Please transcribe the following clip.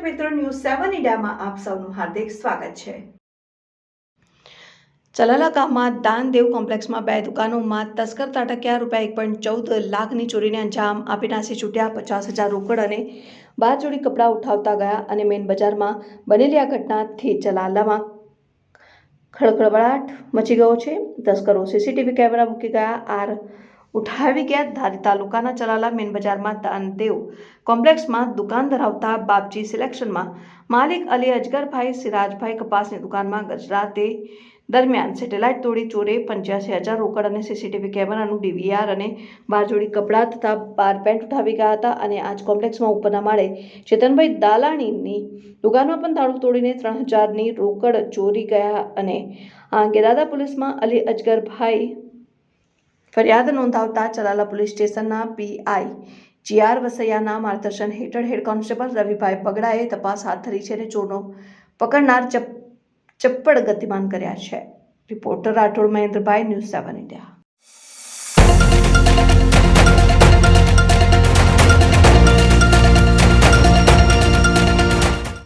News સેવન ઇન્ડિયામાં આપ સૌનું હાર્દિક સ્વાગત છે. ચલાલા ગામમાં દાનદેવ કોમ્પ્લેક્સમાં બે દુકાનોમાં તસ્કર તાટકિયા રૂપિયા એક પોઈન્ટ ચૌદ લાખની ચોરીને અંજામ આપી નાસી છૂટ્યા પચાસ હજાર રોકડ અને બાર જોડી કપડાં ઉઠાવતા ગયા અને મેન બજારમાં બનેલી આ ઘટનાથી ચલાલામાં ખળખળબળાટ મચી ગયો છે. તસ્કરો સીસીટીવી કેમેરા મૂકી ગયા. આર ઉઠાવી ગયા ધારી તાલુકાના ચલાલા મેન બજારમાં દાનદેવ કોમ્પ્લેક્સમાં દુકાન ધરાવતા બાપજી સિલેક્શનમાં માલિક અલી અજગરભાઈ, સિરાજભાઈ કપાસની દુકાનમાં ગજરાતે દરમિયાન સેટેલાઇટ તોડી ચોરે પંચ્યાસી હજાર રોકડ અને સીસીટીવી કેમેરાનું ડીવીઆર અને બાર જોડી કપડાં તથા બાર પેન્ટ ઉઠાવી ગયા હતા અને આજ કોમ્પ્લેક્સમાં ઉપરના માળે ચેતનભાઈ દાલાણીની દુકાનમાં પણ તાળું તોડીને ત્રણ હજારની રોકડ ચોરી ગયા અને આ અંગે પોલીસમાં અલી અજગરભાઈ ફરિયાદ નોંધાવતા ચલાલા પોલીસ સ્ટેશનના પીઆઈ જીઆર વસૈયાના માર્ગદર્શન હેઠળ હેડ કોન્સ્ટેબલ રવિભાઈ પગડાએ તપાસ હાથ ધરી છે અને ચોરનો પકડનાર ચપ, ચપ્પડ ગતિમાન કર્યા છે. Reporter Rathod Mahendrabhai, news seven India.